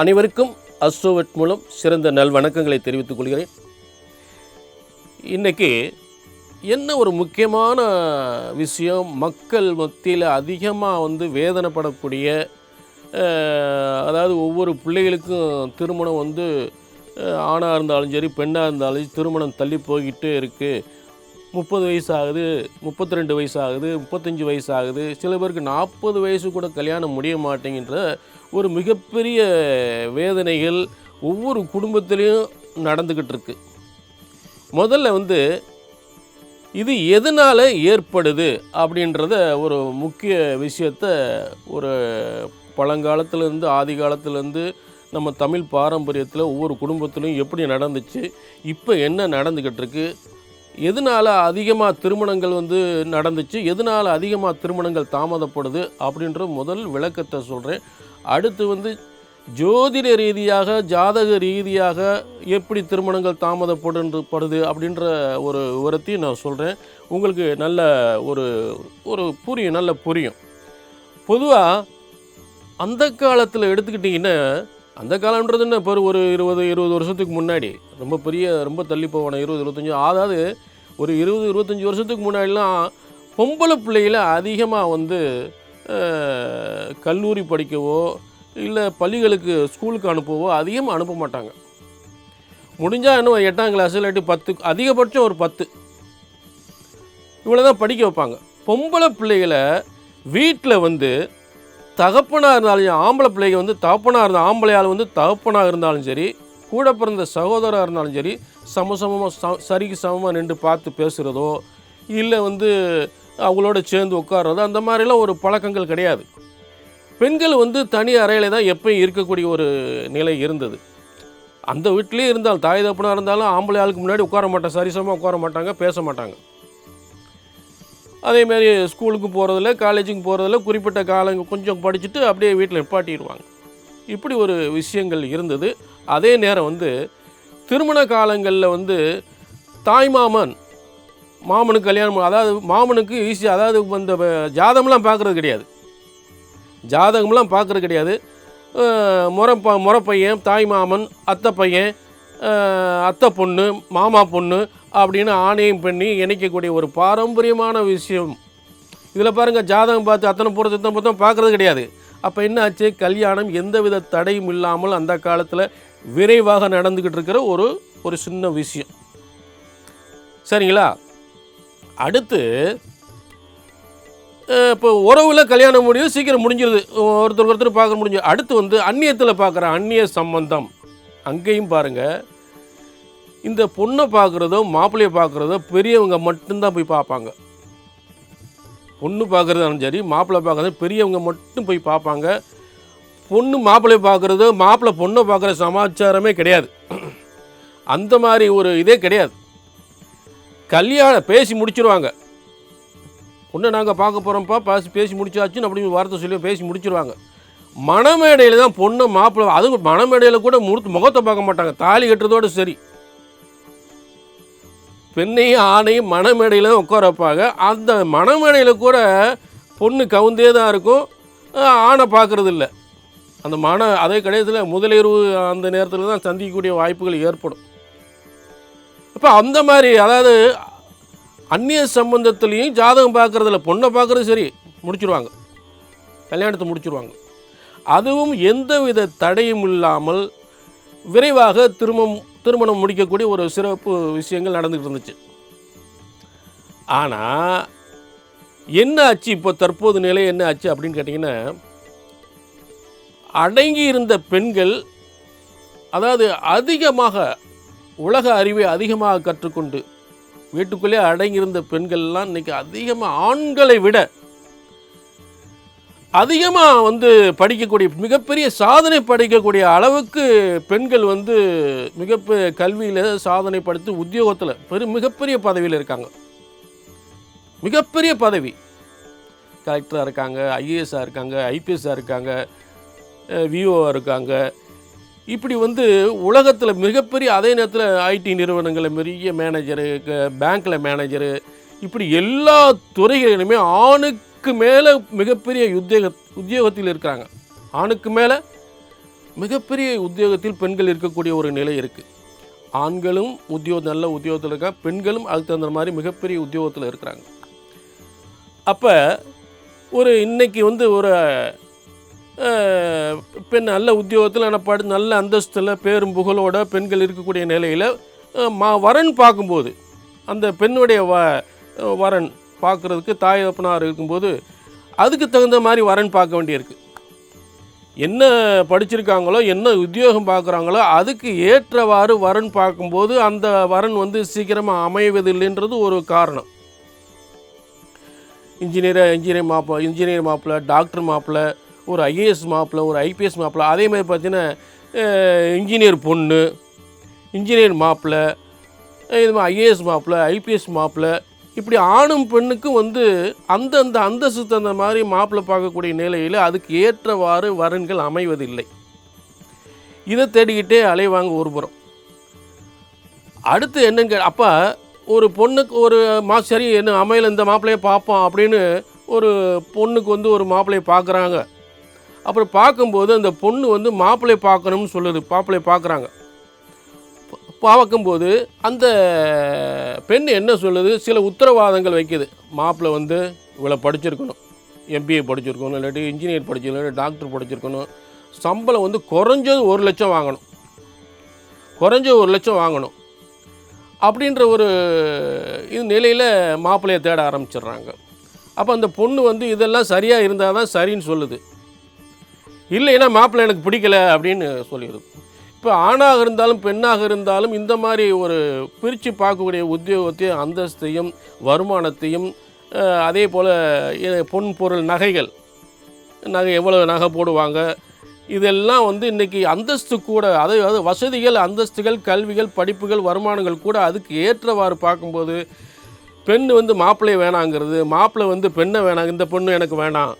அனைவருக்கும் அஸ்ட்ரோவெட் மூலம் சிறந்த நல்வணக்கங்களை தெரிவித்துக் கொள்கிறேன். இன்னைக்கு என்ன ஒரு முக்கியமான விஷயம்? மக்கள் மத்தியில் அதிகமாக வந்து வேதனைப்படக்கூடிய அதாவது ஒவ்வொரு பிள்ளைகளுக்கும் திருமணம் வந்து ஆணாக இருந்தாலும் சரி பெண்ணாக இருந்தாலும் சரி, திருமணம் தள்ளி போய்கிட்டே இருக்குது முப்பது வயசு ஆகுது முப்பத்தி ரெண்டு வயசு ஆகுது முப்பத்தஞ்சு வயசு ஆகுது சில பேருக்கு நாற்பது வயசு கூட கல்யாணம் முடிய மாட்டேங்கின்ற ஒரு மிகப்பெரிய வேதனைகள் ஒவ்வொரு குடும்பத்திலையும் நடந்துக்கிட்டு இருக்கு. முதல்ல வந்து இது எதனால் ஏற்படுது அப்படின்றத ஒரு முக்கிய விஷயத்த ஒரு பழங்காலத்துலேருந்து ஆதி காலத்துலேருந்து நம்ம தமிழ் பாரம்பரியத்தில் ஒவ்வொரு குடும்பத்திலும் எப்படி நடந்துச்சு இப்போ என்ன நடந்துக்கிட்டு இருக்குது எதனால் அதிகமாக திருமணங்கள் வந்து நடந்துச்சு? எதனால் அதிகமாக திருமணங்கள் தாமதப்படுது? அப்படின்ற முதல் விளக்கத்தை சொல்கிறேன் அடுத்து வந்து ஜோதிட ரீதியாக ஜாதக ரீதியாக எப்படி திருமணங்கள் தாமதப்படுன்று அப்படின்ற ஒரு விவரத்தையும் நான் சொல்கிறேன் உங்களுக்கு நல்ல ஒரு ஒரு புரியும் நல்ல புரியும். பொதுவாக அந்த காலத்தில் எடுத்துக்கிட்டிங்கன்னா அந்த காலம்ன்றது என்ன? இப்போ ஒரு இருபது இருபது வருஷத்துக்கு முன்னாடி. ரொம்ப பெரிய ரொம்ப தள்ளி போவான இருபது இருபத்தஞ்சி அதாவது ஒரு இருபது இருபத்தஞ்சி வருஷத்துக்கு முன்னாடிலாம் பொம்பளை பிள்ளைகளை அதிகமாக வந்து கல்லூரி படிக்கவோ இல்லை பள்ளிகளுக்கு ஸ்கூலுக்கு அனுப்பவோ அதிகமாக அனுப்ப மாட்டாங்க. முடிஞ்சால் இன்னும் எட்டாம் கிளாஸ் இல்லாட்டி பத்து அதிகபட்சம் ஒரு பத்து. இவ்வளோ தான் படிக்க வைப்பாங்க. பொம்பளை பிள்ளைகளை வீட்டில் வந்து தகப்பனாக இருந்தாலும் ஆம்பளை பிள்ளைங்க வந்து தகப்பனாக இருந்த ஆம்பளையால் வந்து தகப்பனாக இருந்தாலும் சரி கூட பிறந்த சகோதரராக இருந்தாலும் சரி சமசமமாக ச சரிக்கு சமமாக நின்று பார்த்து பேசுகிறதோ இல்லை வந்து அவங்களோட சேர்ந்து உட்கார்றதோ அந்த மாதிரிலாம் ஒரு பழக்கங்கள் கிடையாது. பெண்கள் வந்து தனி அறையில் தான் எப்பயும் இருக்கக்கூடிய ஒரு நிலை இருந்தது. அந்த வீட்லேயே இருந்தால் தாய் தப்புனா இருந்தாலும் ஆம்பளை ஆளுக்கு முன்னாடி உட்கார மாட்டாங்க சரிசமாக உட்கார மாட்டாங்க பேச மாட்டாங்க. அதேமாரி ஸ்கூலுக்கு போகிறதில்ல காலேஜுக்கு போகிறதில்ல குறிப்பிட்ட காலங்க கொஞ்சம் படிச்சுட்டு அப்படியே வீட்டில் நிப்பாட்டிடுவாங்க இப்படி ஒரு விஷயங்கள் இருந்தது. அதே நேரம் வந்து திருமண காலங்களில் வந்து தாய்மாமன் மாமனுக்கு கல்யாணம் அதாவது மாமனுக்கு ஈஸியாக அதாவது இந்த ஜாதம்லாம் ஜாதகம்லாம் பார்க்குறது கிடையாது. ஜாதகம்லாம் பார்க்குறது கிடையாது. அஹ் முறை ப முறை பையன் தாய் மாமன் அத்தை பையன் அத்தை பொண்ணு மாமா பொண்ணு அப்படின்னு ஆணையம் பண்ணி இணைக்கக்கூடிய ஒரு பாரம்பரியமான விஷயம். இதில் பாருங்கள் ஜாதகம் பார்த்து அத்தனை பொறுத்து இத்தனை பொருத்தம் பார்க்குறது கிடையாது. அப்போ என்ன ஆச்சு கல்யாணம் எந்தவித தடையும் இல்லாமல் அந்த காலத்தில் விரைவாக நடந்துக்கிட்டு இருக்கிற ஒரு ஒரு சின்ன விஷயம். சரிங்களா? அடுத்து இப்போ உறவில் கல்யாணம் முடியும் சீக்கிரம் முடிஞ்சிருது. ஒருத்தர் ஒருத்தர் பார்க்க முடிஞ்சு. அடுத்து வந்து அந்நியத்தில் பார்க்குற அந்நிய சம்பந்தம். அங்கேயும் பாருங்கள் இந்த பொண்ணை பார்க்குறதோ மாப்பிள்ளையை பார்க்குறதோ பெரியவங்க மட்டும்தான் போய் பார்ப்பாங்க. பொண்ணு பார்க்குறதாலும் சரி மாப்பிள்ளை பார்க்குறது பெரியவங்க மட்டும் போய் பார்ப்பாங்க. பொண்ணு மாப்பிள்ளை பார்க்குறதோ மாப்பிள்ளை பொண்ணை பார்க்குற சமாச்சாரமே கிடையாது. அந்த மாதிரி ஒரு இதே கிடையாது. கல்யாணம் பேசி முடிச்சிருவாங்க. பொண்ணை நாங்கள் பார்க்க போகிறோம்ப்பா பேசி பேசி முடிச்சாச்சுன்னு அப்படி வார்த்தை சொல்லி பேசி முடிச்சிருவாங்க. மணமேடையில் தான் பொண்ணு மாப்பிள்ளை அதுவும் மணமேடையில் கூட முறுத்து முகத்தை பார்க்க மாட்டாங்க. தாலி கட்டுறதோடு சரி. பெண்ணையும் ஆணையும் மணமேடையில் தான் உட்கார வைப்பாங்க அந்த மணமேடையில் கூட பொண்ணு கவுந்தே தான் இருக்கும். ஆணை பார்க்குறதில்ல. அந்த மன அதே கடைசியில் முதலிரவு அந்த நேரத்தில் தான் சந்திக்கக்கூடிய வாய்ப்புகள் ஏற்படும். இப்போ அந்த மாதிரி அதாவது அந்நிய சம்பந்தத்துலேயும் ஜாதகம் பார்க்குறதில்ல. பொண்ணை பார்க்குறது சரி முடிச்சுருவாங்க. கல்யாணத்தை முடிச்சுருவாங்க. அதுவும் எந்தவித தடையும் இல்லாமல் விரைவாக திரும்ப திருமணம் முடிக்கக்கூடிய ஒரு சிறப்பு விஷயங்கள் நடந்துகிட்டு இருந்துச்சு. ஆனால் என்ன ஆச்சு இப்போ? தற்போது நிலை என்ன ஆச்சு அப்படின்னு கேட்டிங்கன்னா அடங்கி இருந்த பெண்கள் அதாவது அதிகமாக உலக அறிவை அதிகமாக கற்றுக்கொண்டு வீட்டுக்குள்ளே அடங்கியிருந்த பெண்கள்லாம் இன்றைக்கி அதிகமாக ஆண்களை விட அதிகமாக வந்து படிக்கக்கூடிய மிகப்பெரிய சாதனை படைக்கக்கூடிய அளவுக்கு பெண்கள் வந்து மிகப்பெரிய கல்வியில் சாதனை படுத்து உத்தியோகத்தில் பெரும் மிகப்பெரிய பதவியில் இருக்காங்க. மிகப்பெரிய பதவி. கலெக்டராக இருக்காங்க ஐஏஎஸ்ஸாக இருக்காங்க ஐபிஎஸ்ஸாக இருக்காங்க விஓவாக இருக்காங்க. இப்படி வந்து உலகத்தில் மிகப்பெரிய அதே நேரத்தில் ஐடி நிறுவனங்களில் பெரிய மேனேஜரு பேங்க்கில் மேனேஜரு இப்படி எல்லா துறைகளிலுமே ஆணுக்கு மேலே மிகப்பெரிய உத்தியோக உத்தியோகத்தில் இருக்கிறாங்க. ஆணுக்கு மேலே மிகப்பெரிய உத்தியோகத்தில் பெண்கள் இருக்கக்கூடிய ஒரு நிலை இருக்குது ஆண்களும் உத்தியோக நல்ல உத்தியோகத்தில் இருக்காங்க பெண்களும் அதுக்கு தகுந்த மாதிரி மிகப்பெரிய உத்தியோகத்தில் இருக்கிறாங்க. அப்போ ஒரு இன்றைக்கி வந்து ஒரு பெண் நல்ல உத்தியோகத்தில் ஆனால் படு நல்ல அந்தஸ்தில் பேரும் புகழோட பெண்கள் இருக்கக்கூடிய நிலையில் மா வரன் பார்க்கும்போது அந்த பெண்ணுடைய வ வரன் பார்க்குறதுக்கு தாய் தப்பனார் இருக்கும்போது அதுக்கு தகுந்த மாதிரி வரன் பார்க்க வேண்டியிருக்கு. என்ன படிச்சிருக்காங்களோ என்ன உத்தியோகம் பார்க்குறாங்களோ அதுக்கு ஏற்றவாறு வரன் பார்க்கும்போது அந்த வரன் வந்து சீக்கிரமாக அமைவதில்லைன்றது ஒரு காரணம். இன்ஜினியர் இன்ஜினியர் மாப்பிள்ள இன்ஜினியர் மாப்பிள்ள டாக்டர் மாப்பிள்ள ஒரு ஐஏஎஸ் மாப்பிள்ள ஒரு ஐபிஎஸ் மாப்பிள்ள அதே மாதிரி பார்த்தீங்கன்னா இன்ஜினியர் பொண்ணு இன்ஜினியர் மாப்பிள்ள இது மாதிரி ஐஏஎஸ் மாப்பிள்ள ஐபிஎஸ் மாப்பிள்ள இப்படி ஆணும் பெண்ணுக்கும் வந்து அந்தந்த அந்தஸ்து தகுந்த மாதிரி மாப்பிள்ளை பார்க்கக்கூடிய நிலையில் அதுக்கு ஏற்றவாறு வரன்கள் அமைவதில்லை. இதை தேடிக்கிட்டே அலைவாங்க ஒரு புறம். அடுத்து என்னன்னு அப்போ ஒரு பொண்ணுக்கு ஒரு மா சரி என்ன அமையல இந்த மாப்பிள்ளையை பார்ப்போம் அப்படின்னு ஒரு பொண்ணுக்கு வந்து ஒரு மாப்பிள்ளையை பார்க்குறாங்க. அப்புறம் பார்க்கும்போது அந்த பொண்ணு வந்து மாப்பிள்ளையை பார்க்கணும்னு சொல்லுது மாப்பிள்ளையை பார்க்குறாங்க. பார்க்கும்போது அந்த பெண் என்ன சொல்லுது? சில உத்தரவாதங்கள் வைக்குது. மாப்பிள்ளை வந்து இவ்வளோ படிச்சிருக்கணும். எம்பிஏ படிச்சிருக்கணும். இல்லாட்டி இன்ஜினியர் படிச்சிருக்கணும். இல்லாட்டி டாக்டர் படிச்சிருக்கணும். சம்பளம் வந்து குறைஞ்சது ஒரு லட்சம் வாங்கணும். குறைஞ்ச ஒரு லட்சம் வாங்கணும். அப்படின்ற ஒரு இது நிலையில் மாப்பிள்ளையை தேட ஆரம்பிச்சிடுறாங்க. அப்போ அந்த பொண்ணு வந்து இதெல்லாம் சரியாக இருந்தால் தான் சரின்னு சொல்லுது. இல்லைன்னா மாப்பிள்ளை எனக்கு பிடிக்கல அப்படின்னு சொல்லிடுது. இப்போ ஆணாக இருந்தாலும் பெண்ணாக இருந்தாலும் இந்த மாதிரி ஒரு பிரித்து பார்க்கக்கூடிய உத்தியோகத்தையும் அந்தஸ்தையும் வருமானத்தையும் அதே போல் பொன் பொருள் நகைகள் நகை எவ்வளோ நகை போடுவாங்க இதெல்லாம் வந்து இன்றைக்கி அந்தஸ்து கூட அதாவது வசதிகள் அந்தஸ்துகள் கல்விகள் படிப்புகள் வருமானங்கள் கூட அதுக்கு ஏற்றவாறு பார்க்கும்போது பெண் வந்து மாப்பிள்ளை வேணாங்கிறது மாப்பிள்ளை வந்து பெண்ணை வேணாம் இந்த பொண்ணு எனக்கு வேணாம்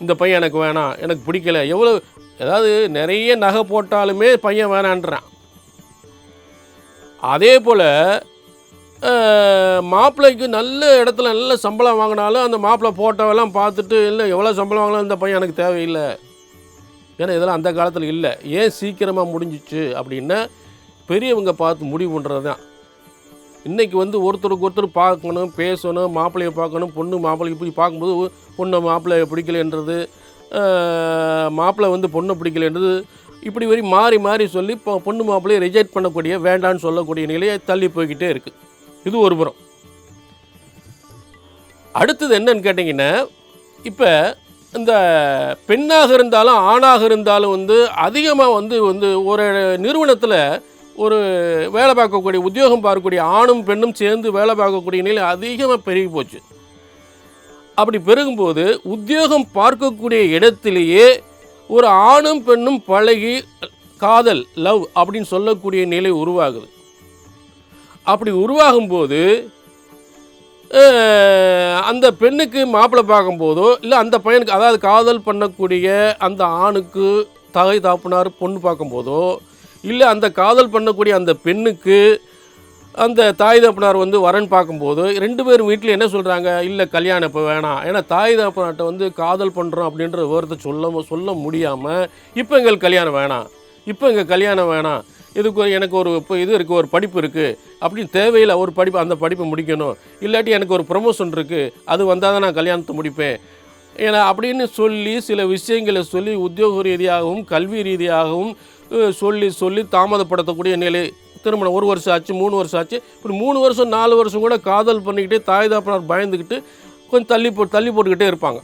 இந்த பையன் எனக்கு வேணாம் எனக்கு பிடிக்கல எவ்வளோ அதாவது நிறைய நகை போட்டாலுமே பையன் வேணான்றான். அதே போல் மாப்பிள்ளைக்கு நல்ல இடத்துல நல்ல சம்பளம் வாங்கினாலும் அந்த மாப்பிள்ளை ஃபோட்டோவெல்லாம் பார்த்துட்டு இல்லை எவ்வளோ சம்பளம் வாங்கினாலும் இந்த பையன் எனக்கு தேவையில்லை. ஏன்னா இதெல்லாம் அந்த காலத்தில் இல்லை. ஏன் சீக்கிரமாக முடிஞ்சிச்சு அப்படின்னா பெரியவங்க பார்த்து முடிவு பண்ணுறது தான். இன்றைக்கி வந்து ஒருத்தருக்கு ஒருத்தர் பார்க்கணும் பேசணும் மாப்பிள்ளையை பார்க்கணும் பொண்ணு மாப்பிள்ளைக்கு இப்படி பார்க்கும்போது பொண்ணை மாப்பிள்ளையை பிடிக்கலன்றது மாப்பிள்ளை வந்து பொண்ணை பிடிக்கலன்றது இப்படி வரை மாறி மாறி சொல்லி இப்போ பொண்ணு மாப்பிள்ளையை ரிஜெக்ட் பண்ணக்கூடிய வேண்டான்னு சொல்லக்கூடிய நிலையை தள்ளி போய்கிட்டே இருக்குது இது ஒரு புறம். அடுத்தது என்னன்னு கேட்டிங்கன்னா இப்போ இந்த பெண்ணாக இருந்தாலும் ஆணாக இருந்தாலும் வந்து அதிகமாக வந்து வந்து ஒரு நிறுவனத்தில் ஒரு வேலை பார்க்கக்கூடிய உத்தியோகம் பார்க்கக்கூடிய ஆணும் பெண்ணும் சேர்ந்து வேலை பார்க்கக்கூடிய நிலை அதிகமாக பெருகி போச்சு. அப்படி பெருகும்போது உத்தியோகம் பார்க்கக்கூடிய இடத்திலேயே ஒரு ஆணும் பெண்ணும் பழகி காதல் லவ் அப்படின்னு சொல்லக்கூடிய நிலை உருவாகுது. அப்படி உருவாகும்போது அந்த பெண்ணுக்கு மாப்பிள்ளை பார்க்கும்போதோ இல்லை அந்த பையனுக்கு அதாவது காதல் பண்ணக்கூடிய அந்த ஆணுக்கு தகை தாப்புனார் பொண்ணு பார்க்கும்போதோ இல்லை அந்த காதல் பண்ணக்கூடிய அந்த பெண்ணுக்கு அந்த தாய் தகப்பனார் வந்து வரன் பார்க்கும்போது ரெண்டு பேரும் வீட்டில் என்ன சொல்கிறாங்க இல்லை கல்யாணம் இப்போ வேணாம். ஏன்னா தாய் தகப்பனார்ட்ட வந்து காதல் பண்ணுறோம் அப்படின்ற விவரத்தை சொல்ல சொல்ல முடியாமல் இப்போ எங்களுக்கு கல்யாணம் வேணாம். இப்போ எங்கள் கல்யாணம் வேணாம். இதுக்கு எனக்கு ஒரு இப்போ இது இருக்குது ஒரு படிப்பு இருக்குது அப்படின்னு தேவையில்லை ஒரு படிப்பு அந்த படிப்பை முடிக்கணும். இல்லாட்டி எனக்கு ஒரு ப்ரொமோஷன் இருக்குது அது வந்தால் தான் நான் கல்யாணத்தை முடிப்பேன். ஏன்னா அப்படின்னு சொல்லி சில விஷயங்களை சொல்லி உத்தியோக ரீதியாகவும் கல்வி ரீதியாகவும் சொல்லி சொல்லி தாமதப்படுத்தக்கூடிய நிலை திருமணம் ஒரு வருஷம் ஆச்சு மூணு வருஷம் ஆச்சு. இப்படி மூணு வருஷம் நாலு வருஷம் கூட காதல் பண்ணிக்கிட்டே தாய் தாப்பனார் பயந்துக்கிட்டு கொஞ்சம் தள்ளி போ தள்ளி போட்டுக்கிட்டே இருப்பாங்க.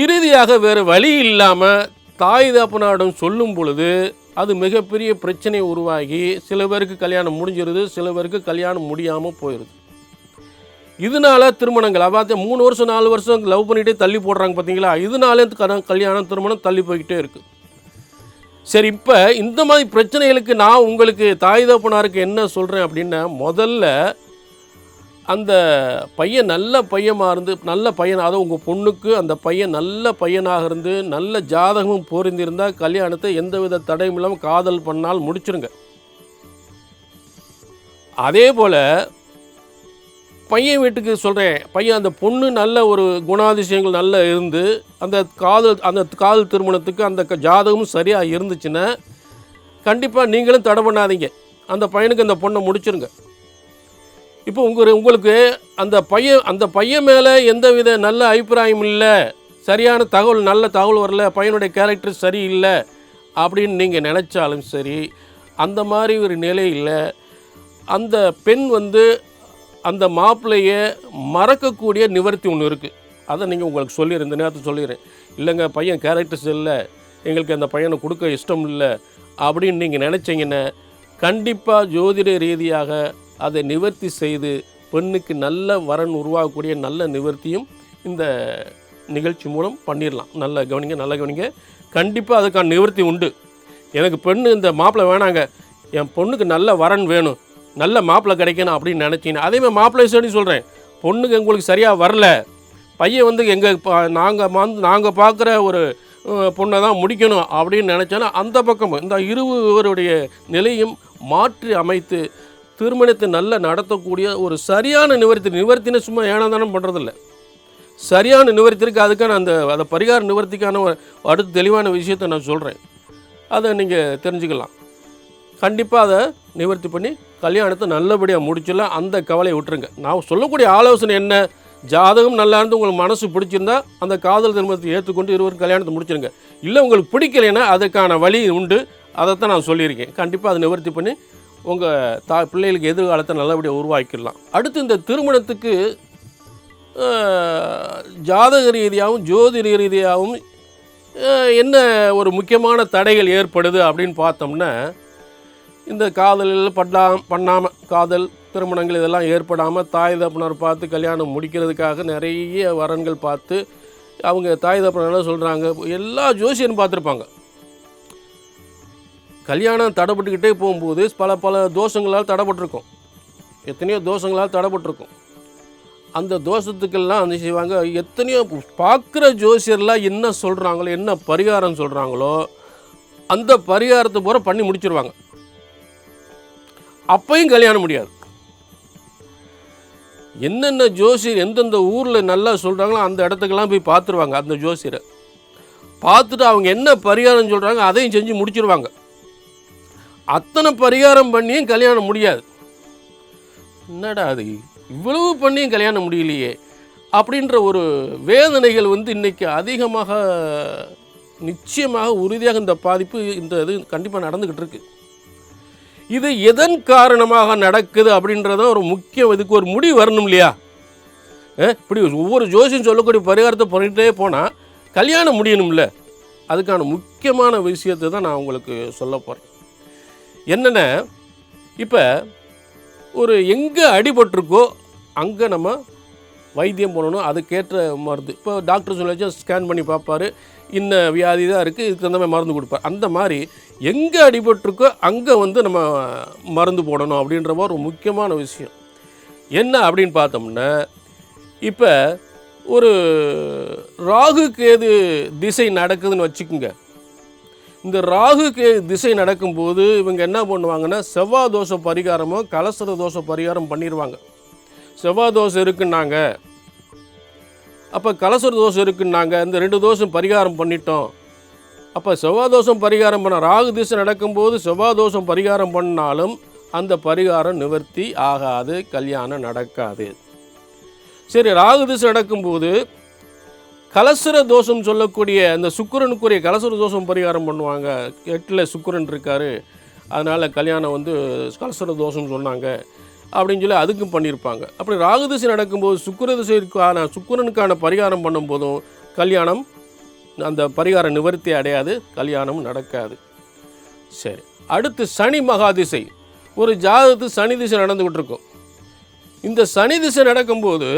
இறுதியாக வேறு வழி இல்லாமல் தாய் தாப்பனாரிடம் சொல்லும் பொழுது அது மிகப்பெரிய பிரச்சனை உருவாகி சில பேருக்கு கல்யாணம் முடிஞ்சிருது சில பேருக்கு கல்யாணம் முடியாமல் போயிடுது இதனால திருமணங்கள் அதாவது மூணு வருஷம் நாலு வருஷம் லவ் பண்ணிகிட்டே தள்ளி போடுறாங்க பார்த்தீங்களா இதனாலே கல்யாணம் கல்யாணம் திருமணம் தள்ளி போய்கிட்டே இருக்குது சரி இப்போ இந்த மாதிரி பிரச்சனைகளுக்கு நான் உங்களுக்கு தாய் தகப்பனாருக்கு என்ன சொல்கிறேன் அப்படின்னா முதல்ல அந்த பையன் நல்ல பையனாக இருந்து நல்ல பையன் அதை உங்கள் பொண்ணுக்கு அந்த பையன் நல்ல பையனாக இருந்து நல்ல ஜாதகமும் பொருந்திருந்தால் கல்யாணத்தை எந்தவித தடையும் இல்லாமல் காதல் பண்ணால் முடிச்சிருங்க. அதே போல் பையன் வீட்டுக்கு சொல்கிறேன் பையன் அந்த பொண்ணு நல்ல ஒரு குணாதிசயங்கள் நல்லா இருந்து அந்த காதல் அந்த காதல் திருமணத்துக்கு அந்த க- ஜாதகமும் சரியாக இருந்துச்சுன்னா கண்டிப்பாக நீங்களும் தடை பண்ணாதீங்க. அந்த பையனுக்கு அந்த பொண்ணை முடிச்சிருங்க. இப்போ உங்கள் உங்களுக்கு அந்த பையன் அந்த பையன் மேலே எந்த வித நல்ல அபிப்பிராயம் இல்லை சரியான தகவல் நல்ல தகவல் வரல பையனுடைய கேரக்டர் சரியில்லை அப்படின்னு நீங்கள் நினச்சாலும் சரி அந்த மாதிரி ஒரு நிலையில் அந்த பெண் வந்து அந்த மாப்பிள்ளையை மறக்கக்கூடிய நிவர்த்தி ஒன்று இருக்குது அதை நீங்கள் உங்களுக்கு சொல்லிடுறேன் இந்த நேரத்தில் சொல்லிடுறேன் இல்லைங்க பையன் கேரக்டர்ஸ் இல்லை எங்களுக்கு அந்த பையனை கொடுக்க இஷ்டம் இல்லை அப்படின்னு நீங்கள் நினச்சிங்கன்னா கண்டிப்பாக ஜோதிட ரீதியாக அதை நிவர்த்தி செய்து பெண்ணுக்கு நல்ல வரன் உருவாகக்கூடிய நல்ல நிவர்த்தியும் இந்த நிகழ்ச்சி மூலம் பண்ணிடலாம் நல்ல கவனிங்க நல்ல கவனிங்க. கண்டிப்பாக அதுக்கான நிவர்த்தி உண்டு. எனக்கு பெண்ணு இந்த மாப்பிள்ளை வேணாங்க. என் பொண்ணுக்கு நல்ல வரன் வேணும். நல்ல மாப்பிள்ளை கிடைக்கணும் அப்படின்னு நினச்சிங்கன்னா அதேமாதிரி மாப்பிள்ளை சரி சொல்கிறேன் பொண்ணுக்கு எங்களுக்கு சரியாக வரல. பையன் வந்து எங்கள் நாங்கள் வந்து நாங்கள் பார்க்குற ஒரு பொண்ணை தான் முடிக்கணும் அப்படின்னு நினச்சோன்னா அந்த பக்கமும் இந்த இருவருடைய நிலையும் மாற்றி அமைத்து திருமணத்தை நல்லா நடத்தக்கூடிய ஒரு சரியான நிவர்த்தி நிவர்த்தினை சும்மா ஏனாதானம் பண்ணுறதில்ல சரியான நிவர்த்திக்கு அதுக்கான அந்த அதை பரிகார நிவர்த்திக்கான ஒரு அடுத்த தெளிவான விஷயத்தை நான் சொல்கிறேன் அதை நீங்கள் தெரிஞ்சுக்கலாம். கண்டிப்பாக அதை நிவர்த்தி பண்ணி கல்யாணத்தை நல்லபடியாக முடிச்சிடலாம். அந்த கவலையை விட்டுருங்க. நான் சொல்லக்கூடிய ஆலோசனை என்ன? ஜாதகம் நல்லா இருந்து உங்களுக்கு மனசு பிடிச்சிருந்தா அந்த காதல் திருமணத்தை ஏற்றுக்கொண்டு இருவரும் கல்யாணத்தை முடிச்சிருங்க. இல்லை உங்களுக்கு பிடிக்கலைன்னா அதுக்கான வழி உண்டு. அதைத்தான் நான் சொல்லியிருக்கேன். கண்டிப்பாக அதை நிவர்த்தி பண்ணி உங்கள் தா பிள்ளைகளுக்கு எதிர்காலத்தை நல்லபடியாக உருவாக்கிடலாம். அடுத்து இந்த திருமணத்துக்கு ஜாதக ரீதியாகவும் ஜோதிட ரீதியாகவும் என்ன ஒரு முக்கியமான தடைகள் ஏற்படுது அப்படின்னு பார்த்தோம்னா இந்த காதலில் பண்ணாம பண்ணாமல் காதல் திருமணங்கள் இதெல்லாம் ஏற்படாமல் தாய் தப்பனர் பார்த்து கல்யாணம் முடிக்கிறதுக்காக நிறைய வரன்கள் பார்த்து அவங்க தாய் தப்பனர் சொல்கிறாங்க எல்லா ஜோசியரும் பார்த்துருப்பாங்க. கல்யாணம் தடைப்பட்டுக்கிட்டே போகும்போது பல பல தோஷங்களால் தடைப்பட்டிருக்கும். எத்தனையோ தோஷங்களால் தடைப்பட்டிருக்கும். அந்த தோஷத்துக்கெல்லாம் வந்து செய்வாங்க? எத்தனையோ பார்க்குற ஜோசியர்லாம் என்ன சொல்கிறாங்களோ என்ன பரிகாரம் சொல்கிறாங்களோ அந்த பரிகாரத்தை பூரா பண்ணி முடிச்சிருவாங்க. அப்பையும் கல்யாணம் முடியாது. என்னென்ன ஜோசியர் எந்தெந்த ஊரில் நல்லா சொல்கிறாங்களோ அந்த இடத்துக்கெல்லாம் போய் பார்த்துருவாங்க அந்த ஜோசியரை. பார்த்துட்டு அவங்க என்ன பரிகாரம் சொல்கிறாங்க அதையும் செஞ்சு முடிச்சிருவாங்க. அத்தனை பரிகாரம் பண்ணியும் கல்யாணம் முடியாது. என்னடா அது? இவ்வளவு பண்ணியும் கல்யாணம் முடியலையே. அப்படின்ற ஒரு வேதனைகள் வந்து இன்றைக்கி அதிகமாக நிச்சயமாக உறுதியாக இந்த பாதிப்பு இந்த இது கண்டிப்பாக நடந்துக்கிட்டு இருக்குது இது எதன் காரணமாக நடக்குது அப்படின்றத ஒரு முக்கியம் இதுக்கு ஒரு முடிவு வரணும் இல்லையா? இப்படி ஒவ்வொரு ஜோசியும் சொல்லக்கூடிய பரிகாரத்தை பண்ணிகிட்டே போனால் கல்யாணம் முடியணும்ல? அதுக்கான முக்கியமான விஷயத்தை தான் நான் உங்களுக்கு சொல்ல போகிறேன் என்னென்ன இப்போ ஒரு எங்கே அடிபட்டிருக்கோ அங்கே நம்ம வைத்தியம் பண்ணணும் அதுக்கேற்ற மருந்து. இப்போ டாக்டர் சொல்லிச்சு ஸ்கேன் பண்ணி பார்ப்பாரு. இந்த வியாதி தான் இருக்குது இதுக்கு தகுந்த மாதிரி மருந்து கொடுப்பார். அந்த மாதிரி எங்கே அடிபட்டிருக்கோ அங்கே வந்து நம்ம மருந்து போடணும் அப்படின்ற மாதிரி ஒரு முக்கியமான விஷயம். என்ன அப்படின்னு பார்த்தோம்னா இப்போ ஒரு ராகு கேது திசை நடக்குதுன்னு வச்சுக்கோங்க. இந்த ராகு கே திசை நடக்கும்போது இவங்க என்ன பண்ணுவாங்கன்னா செவ்வாய் தோஷ பரிகாரமோ கலசர தோஷ பரிகாரம் பண்ணிடுவாங்க செவ்வாய் தோஷம் இருக்குன்னாங்க. அப்போ கலசர தோஷம் இருக்குன்னாங்க. இந்த ரெண்டு தோசம் பரிகாரம் பண்ணிட்டோம். அப்போ செவ்வாய் தோஷம் பரிகாரம் பண்ண ராகு திசை நடக்கும்போது செவ்வாய் தோஷம் பரிகாரம் பண்ணாலும் அந்த பரிகாரம் நிவர்த்தி ஆகாது கல்யாணம் நடக்காது. சரி ராகு திசை நடக்கும்போது கலசர தோஷம் சொல்லக்கூடிய அந்த சுக்கரனுக்குரிய கலசர தோஷம் பரிகாரம் பண்ணுவாங்க. எட்டில் சுக்கரன் இருக்கார். அதனால் கல்யாணம் வந்து கலசர தோஷம் சொன்னாங்க. அப்படின்னு சொல்லி அதுக்கும் பண்ணியிருப்பாங்க. அப்படி ராகு திசை நடக்கும்போது சுக்கர திசைக்கான சுக்கரனுக்கான பரிகாரம் பண்ணும்போதும் கல்யாணம் அந்த பரிகார நிவர்த்தி அடையாது கல்யாணம் நடக்காது. சரி. அடுத்து சனி மகாதிசை ஒரு ஜாதகத்து சனி திசை நடந்துக்கிட்டு இருக்கும் இந்த சனி திசை நடக்கும்போது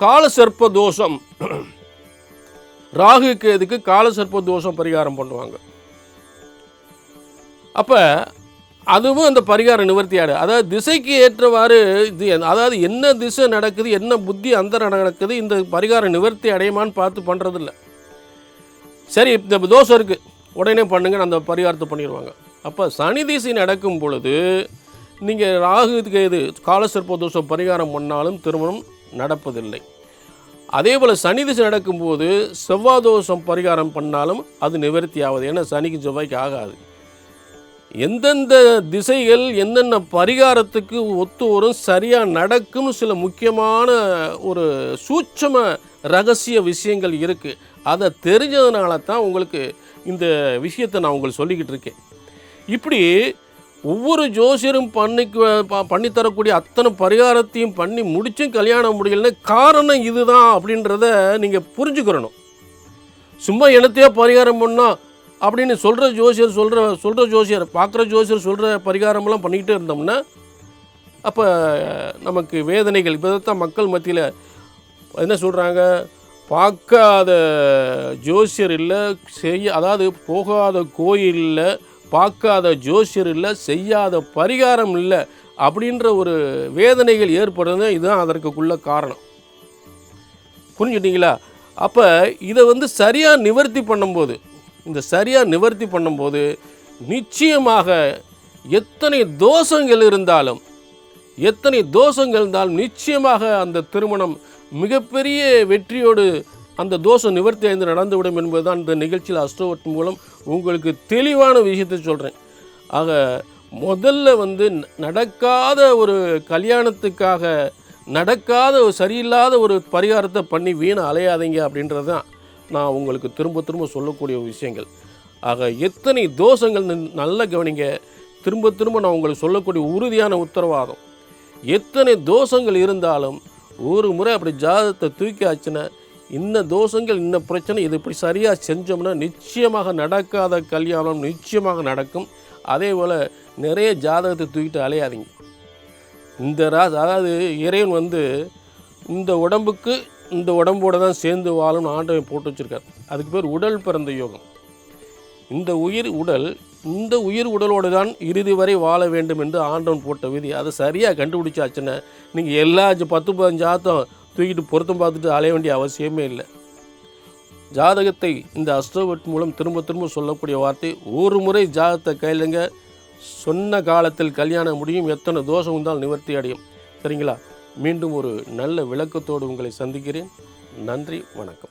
காலசர்ப்ப தோஷம். ராகு கேதுக்கு காலசர்ப்ப தோஷம் பரிகாரம் பண்ணுவாங்க. அப்போ அதுவும் அந்த பரிகார நிவர்த்தி ஆடு அதாவது திசைக்கு ஏற்றவாறு இது அதாவது என்ன திசை நடக்குது என்ன புத்தி அந்த நடக்குது இந்த பரிகார நிவர்த்தி அடையுமான்னு பார்த்து பண்ணுறதில்ல சரி இந்த தோஷம் இருக்குது உடனே பண்ணுங்க அந்த பரிகாரத்தை பண்ணிடுவாங்க. அப்போ சனி திசை நடக்கும் பொழுது நீங்கள் ராகுக்கு இது காலசர்ப்ப தோஷம் பரிகாரம் பண்ணாலும் திருமணம் நடப்பதில்லை. அதே போல் சனி திசை நடக்கும்போது செவ்வாய் தோஷம் பரிகாரம் பண்ணாலும் அது நிவர்த்தி ஆகுது. ஏன்னா சனிக்கு செவ்வாய்க்கு ஆகாது. எந்தெந்த திசைகள் என்னென்ன பரிகாரத்துக்கு ஒத்து வரும் சரியாக நடக்கும்னு சில முக்கியமான ஒரு சூட்சம ரகசிய விஷயங்கள் இருக்குது அதை தெரிஞ்சதுனால தான் உங்களுக்கு இந்த விஷயத்தை நான் உங்களுக்கு சொல்லிக்கிட்டு இருக்கேன். இப்படி ஒவ்வொரு ஜோசியரும் பண்ணி பண்ணித்தரக்கூடிய அத்தனை பரிகாரத்தையும் பண்ணி முடிச்சும் கல்யாணம் முடியலன்னு காரணம் இதுதான் அப்படின்றத நீங்கள் புரிஞ்சுக்கிறணும் சும்மா எனத்தையே பரிகாரம் பண்ணால் அப்படின்னு சொல்கிற ஜோசியர் சொல்கிற சொல்கிற ஜோசியர் பார்க்குற ஜோசியர் சொல்கிற பரிகாரமெல்லாம் பண்ணிக்கிட்டே இருந்தோம்னா அப்போ நமக்கு வேதனைகள் இப்போ தான் மக்கள் மத்தியில் என்ன சொல்கிறாங்க பார்க்காத ஜோசியர் இல்லை செய்ய அதாவது போகாத கோயில் இல்லை பார்க்காத ஜோசியர் இல்லை செய்யாத பரிகாரம் இல்லை அப்படின்ற ஒரு வேதனைகள் ஏற்படுறது இதுதான் அதற்குள்ள காரணம். புரிஞ்சுட்டிங்களா அப்போ இதை வந்து சரியாக நிவர்த்தி பண்ணும்போது இந்த சரியாக நிவர்த்தி பண்ணும்போது நிச்சயமாக எத்தனை தோஷங்கள் இருந்தாலும் எத்தனை தோஷங்கள் இருந்தாலும் நிச்சயமாக அந்த திருமணம் மிகப்பெரிய வெற்றியோடு அந்த தோஷம் நிவர்த்தி அடைந்து நடந்துவிடும் என்பதுதான் இந்த நிகழ்ச்சியில் அஸ்ட்ரோவட் மூலம் உங்களுக்கு தெளிவான விஷயத்தை சொல்கிறேன் ஆக முதல்ல வந்து நடக்காத ஒரு கல்யாணத்துக்காக நடக்காத ஒரு சரியில்லாத ஒரு பரிகாரத்தை பண்ணி வீணை அலையாதீங்க அப்படின்றது தான் நான் உங்களுக்கு திரும்ப திரும்ப சொல்லக்கூடிய விஷயங்கள். ஆக எத்தனை தோஷங்கள் நல்ல கவனிங்க. திரும்ப திரும்ப நான் உங்களுக்கு சொல்லக்கூடிய உறுதியான உத்தரவாதம். எத்தனை தோஷங்கள் இருந்தாலும் ஒரு முறை அப்படி ஜாதகத்தை தூக்கி ஆச்சுன்னா இந்த தோஷங்கள் இந்த பிரச்சனை இது இப்படி சரியாக செஞ்சோம்னா நிச்சயமாக நடக்காத கல்யாணம் நிச்சயமாக நடக்கும். அதே போல் நிறைய ஜாதகத்தை தூக்கிட்டு அலையாதீங்க. இந்த ராசி அதாவது இறைவன் வந்து இந்த உடம்புக்கு இந்த உடம்போட தான் சேர்ந்து வாழும்னு ஆண்டவன் போட்டு வச்சுருக்கார். அதுக்கு பேர் உடல் பிறந்த யோகம். இந்த உயிர் உடல் இந்த உயிர் உடலோடு தான் இறுதி வரை வாழ வேண்டும் என்று ஆண்டவன் போட்ட விதி. அதை சரியாக கண்டுபிடிச்சாச்சுன்னா நீங்கள் எல்லா பத்து பதினஞ்சு ஆத்தம் தூக்கிட்டு பொருத்தம் பார்த்துட்டு அலைய வேண்டிய அவசியமே இல்லை. ஜாதகத்தை இந்த அஸ்ட்ரோவட் மூலம் திரும்ப திரும்ப சொல்லக்கூடிய வார்த்தை ஒரு முறை ஜாதகத்தை கையிலுங்க சொன்ன காலத்தில் கல்யாணம் முடியும் எத்தனை தோஷம் இருந்தால் நிவர்த்தி அடையும். சரிங்களா? மீண்டும் ஒரு நல்ல விளக்கத்தோடு உங்களை சந்திக்கிறேன். நன்றி வணக்கம்.